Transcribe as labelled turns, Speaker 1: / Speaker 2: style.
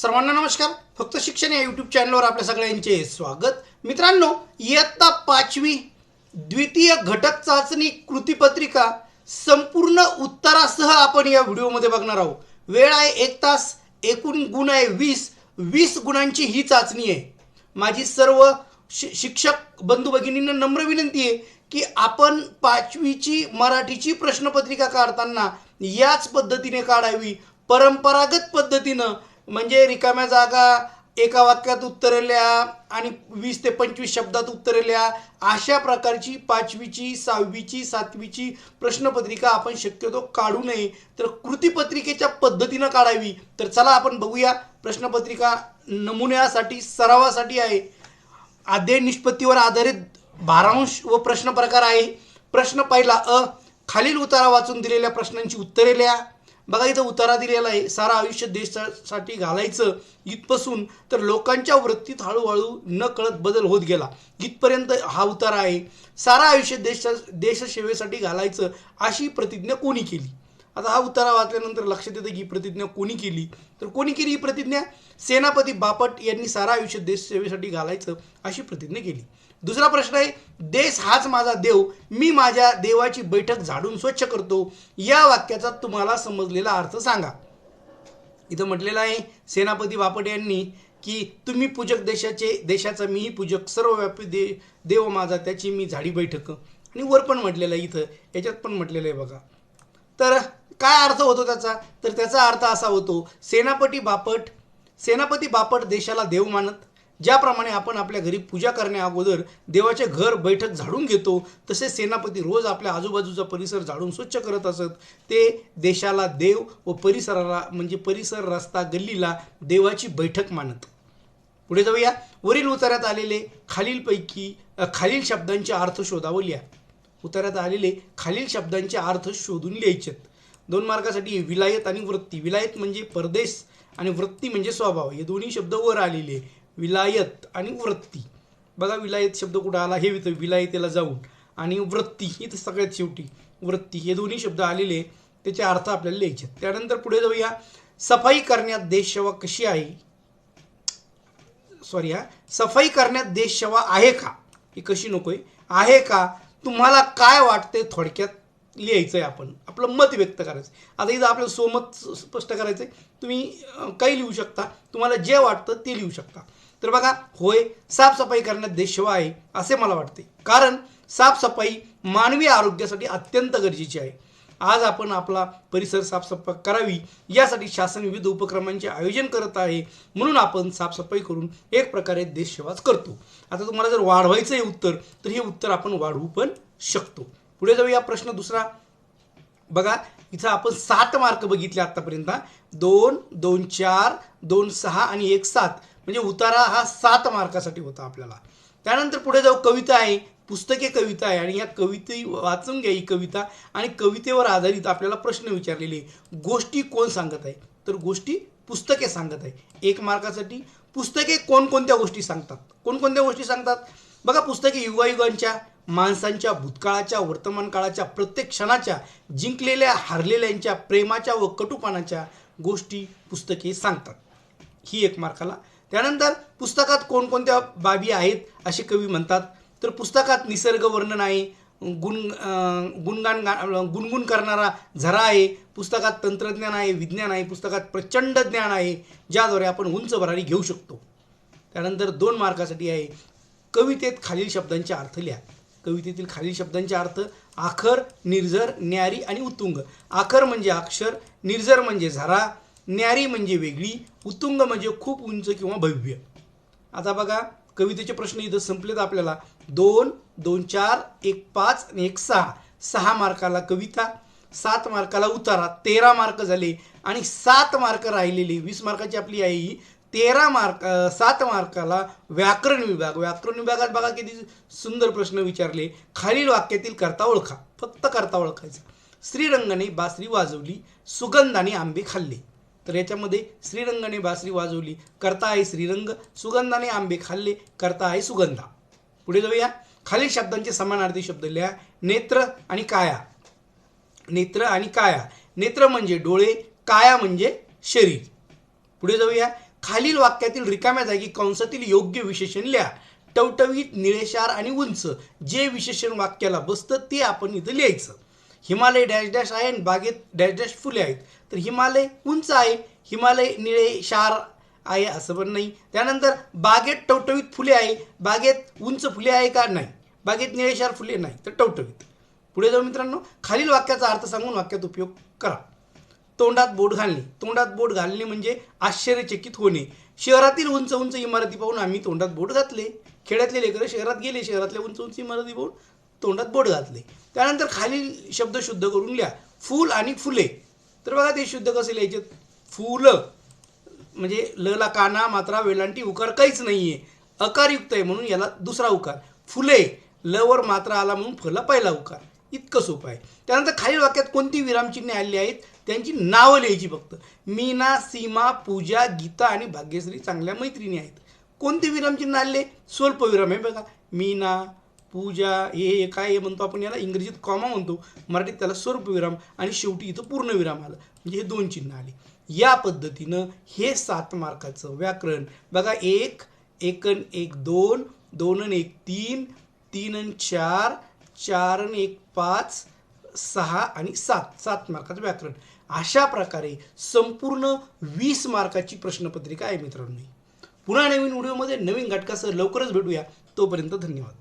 Speaker 1: सर्वांना नमस्कार. फक्त शिक्षण या यूट्यूब चॅनलवर आपल्या सगळ्यांचे स्वागत. मित्रांनो इयत्ता पाचवी द्वितीय घटक चाचणी कृतीपत्रिका संपूर्ण उत्तरासह आपण या व्हिडिओमध्ये बघणार आहोत. वेळ आहे एक तास एकूण गुण आहे वीस. वीस गुणांची ही चाचणी आहे. माझी सर्व शि शिक्षक बंधू भगिनींना नम्र विनंती आहे की आपण पाचवीची मराठीची प्रश्नपत्रिका काढताना याच पद्धतीने काढावी. परंपरागत पद्धतीनं म्हणजे रिकाम्या जागा एका वाक्यात उत्तरे लिहा आणि वीस ते पंचवीस शब्दात उत्तरे लिहा. अशा प्रकारची पाचवीची सहावीची सातवीची प्रश्नपत्रिका आपण शक्यतो काढू नये. तर कृतीपत्रिकेच्या पद्धतीनं काढावी. तर चला आपण बघूया. प्रश्नपत्रिका नमुन्यासाठी सरावासाठी आहे. अध्ययन निष्पत्तीवर आधारित भारांश व प्रश्न प्रकार आहे. प्रश्न पहिला अ. खालील उतारा वाचून दिलेल्या प्रश्नांची उत्तरे लिहा. बघा इथं उतारा दिलेला आहे सारा आयुष्य देशासाठी घालायचं इथपासून तर लोकांच्या वृत्तीत हळूहळू न कळत बदल होत गेला. इथपर्यंत हा उतारा आहे. सारा आयुष्य देश देशसेवेसाठी घालायचं अशी प्रतिज्ञा कोणी केली? आता हा उतारा वाचल्यानंतर लक्षात येतं की ही प्रतिज्ञा कोणी केली? तर कोणी केली ही प्रतिज्ञा? सेनापती बापट यांनी सारा आयुष्य देश सेवेसाठी घालायचं अशी प्रतिज्ञा केली. दुसरा प्रश्न आहे देश हाच माझा देव मी माझ्या देवाची बैठक झाडून स्वच्छ करतो. या वाक्याचा तुम्हाला समजलेला अर्थ सांगा. इथं म्हटलेलं आहे सेनापती बापट यांनी की तुम्ही पूजक देशाचे देशाचा मीही पूजक सर्वव्यापी दे देव माझा त्याची मी झाडी बैठक. आणि वर पण म्हटलेलं आहे इथं याच्यात पण म्हटलेलं आहे बघा. तर काय अर्थ होतो त्याचा? तर त्याचा अर्थ असा होतो सेनापती बापट सेनापती बापट देशाला देव मानत. ज्याप्रमाणे आपण आपल्या घरी पूजा करण्या अगोदर देवाचे घर बैठक झाडून घेतो तसे सेनापती रोज आपल्या आजूबाजूचा परिसर झाडून स्वच्छ करत असत. ते देशाला देव व परिसराला म्हणजे परिसर रस्ता गल्लीला देवाची बैठक मानत. पुढे जाऊया. वरील उतार्यात आलेले खालीलपैकी खालील शब्दांचे अर्थ शोधावं लिहा. उतार्यात आलेले खालील शब्दांचे अर्थ शोधून लिहायचेत. दोन मार्गासाठी विलायत आणि वृत्ती. विलायत म्हणजे परदेश आणि वृत्ती म्हणजे स्वभाव. हे दोन्ही शब्द वर आलेले विलायत आणि वृत्ती. बघा विलायत शब्द कुठं आला? हे इथं विलायतेला जाऊन. आणि वृत्ती ही तर सगळ्यात शेवटी. वृत्ती हे दोन्ही शब्द आलेले त्याचे अर्थ आपल्याला लिहायचे आहेत. त्यानंतर पुढे जाऊया. सफाई करण्यात देश सेवा कशी आहे? सॉरी हा. सफाई करण्यात देश सेवा आहे का? ही कशी नकोय आहे? का? तुम्हाला काय वाटते थोडक्यात? लिहायचं आहे आपण. आपलं मत व्यक्त करायचं आता इथं आपलं स्वमत स्पष्ट करायचं आहे तुम्ही काही लिहू शकता. तुम्हाला जे वाटतं ते लिहू शकता. तर बघा होय साफसफाई करण्यात देशवा आहे असे मला वाटते कारण साफसफाई मानवी आरोग्यासाठी अत्यंत गरजेची आहे. आज आपण आपला परिसर साफसफाई करावी यासाठी शासन विविध उपक्रमांचे आयोजन करत आहे. म्हणून आपण साफसफाई करून एक प्रकारे देशसेवाच करतो. आता तुम्हाला जर वाढवायचं आहे उत्तर तर हे उत्तर आपण वाढवू पण शकतो. पुढे जाऊया प्रश्न दुसरा. बघा इथं आपण सात मार्क बघितले आतापर्यंत दोन दोन चार दोन सहा आणि एक सात. म्हणजे उतारा हा सात मार्कासाठी होता आपल्याला. त्यानंतर पुढे जाऊ कविता आहे. पुस्तके कविता आहे. आणि या कविते वाचून घ्या ही कविता. आणि कवितेवर आधारित आपल्याला प्रश्न विचारलेले आहे. गोष्टी कोण सांगत आहे? तर गोष्टी पुस्तके सांगत आहे. एक मार्कासाठी पुस्तके कोणकोणत्या गोष्टी सांगतात? कोणकोणत्या गोष्टी सांगतात? बघा पुस्तके युगायुगांच्या. माणसांच्या भूतकाळाच्या वर्तमान काळाच्या प्रत्येक क्षणाच्या जिंकलेल्या हारलेल्यांच्या प्रेमाच्या व कटुपणाच्या गोष्टी पुस्तके सांगतात. ही एक मार्काला. त्यानंतर पुस्तकात कोणकोणत्या बाबी आहेत असे कवी म्हणतात. तर पुस्तकात निसर्ग वर्णन आहे गुण गुणगान गा गुणगुण करणारा झरा आहे पुस्तकात तंत्रज्ञान आहे विज्ञान आहे पुस्तकात प्रचंड ज्ञान आहे ज्याद्वारे आपण उंच भरारी घेऊ शकतो. त्यानंतर दोन मार्कासाठी आहे कवितेत खालील शब्दांचे अर्थ लिहा. कवितेतील खालील शब्दांचे अर्थ आखर निर्झर न्यारी आणि उत्तुंग. आखर म्हणजे अक्षर निर्झर म्हणजे झरा न्यारी म्हणजे वेगळी उत्तुंग म्हणजे खूप उंच किंवा भव्य. आता बघा कवितेचे प्रश्न इथं संपलेत आपल्याला. दोन दोन चार एक पाच आणि एक सहा. सहा मार्काला कविता सात मार्काला उतारा तेरा मार्क झाले आणि सात मार्क राहिलेली. वीस मार्काची आपली आहे ही तेरा मार्क सात मार्काला व्याकरण विभाग. व्याकरण विभागात बघा किती सुंदर प्रश्न विचारले. खालील वाक्यातील करता ओळखा. फक्त करता ओळखायचा. श्रीरंगाने बासरी वाजवली सुगंधाने आंबे खाल्ले. तर याच्यामध्ये श्रीरंगाने बासरी वाजवली करता आहे श्रीरंग सुगंधाने आंबे खाल्ले करता आहे सुगंधा. पुढे जाऊया. खालील शब्दांचे समानार्थी शब्द लिहा. नेत्र आणि काया. नेत्र आणि काया. नेत्र म्हणजे डोळे काया म्हणजे शरीर. पुढे जाऊया. खालील वाक्यातील रिकाम्या जागी कंसातील योग्य विशेषण लिहा. टवटवीत निळेशार आणि उंच. जे विशेषण वाक्याला बसतं ते आपण इथं लिहायचं. हिमालय डॅश डॅश आहे आणि बागेत डॅश डॅश फुले आहेत. तर हिमालय उंच आहे हिमालय निळे शार आहे असं पण नाही. त्यानंतर बागेत टवटवीत फुले आहे बागेत उंच फुले आहे का नाही? बागेत निळेशार फुले नाही तर टवटवीत. पुढे जाऊ मित्रांनो खालील वाक्याचा अर्थ सांगून वाक्यात उपयोग करा. तोंडात बोट घालणे. तोंडात बोट घालणे म्हणजे आश्चर्यचकित होणे. शहरातील उंच उंच इमारती पाहून आम्ही तोंडात बोट घातले. खेड्यातले लेकरं शहरात गेले शहरातल्या उंच उंच इमारती पाहून तोंडात बोट घातले. त्यानंतर खालील शब्द शुद्ध करून लिहा. फूल आणि फुले. तर बघा ते शुद्ध कसे लिहायचे? फुलं म्हणजे ल ला काना मात्रा वेलांटी उकार काहीच नाही आहे अकारयुक्त आहे म्हणून याला दुसरा उकार. फुले ल वर मात्रा आला म्हणून फला पहिला उकार. इतकं सोपं आहे. त्यानंतर खालील वाक्यात कोणती विरामचिन्हे आलेली आहेत? त्यांची नावं लिहायची फक्त. मीना सीमा पूजा गीता आणि भाग्यश्री चांगल्या मैत्रिणी आहेत. कोणते विरामचिन्ह आले स्वल्प विराम. आहे बघा. मीना पूजा हे काय हे म्हणतो आपण याला? इंग्रजीत कॉमा म्हणतो. मराठीत त्याला स्वरूपविराम आणि शेवटी इथं पूर्णविराम आलं. म्हणजे हे दोन चिन्ह आले. या पद्धतीनं हे सात मार्काचं व्याकरण. बघा एक एकन एक दोन दोन अन एक तीन तीन अन चार चार अन एक पाच सहा आणि सात सात मार्काचं व्याकरण. अशा प्रकारे संपूर्ण वीस मार्काची प्रश्नपत्रिका आहे मित्रांनो पुन्हा नवीन व्हिडिओमध्ये नवीन घटकासह लवकरच भेटूया. तोपर्यंत धन्यवाद.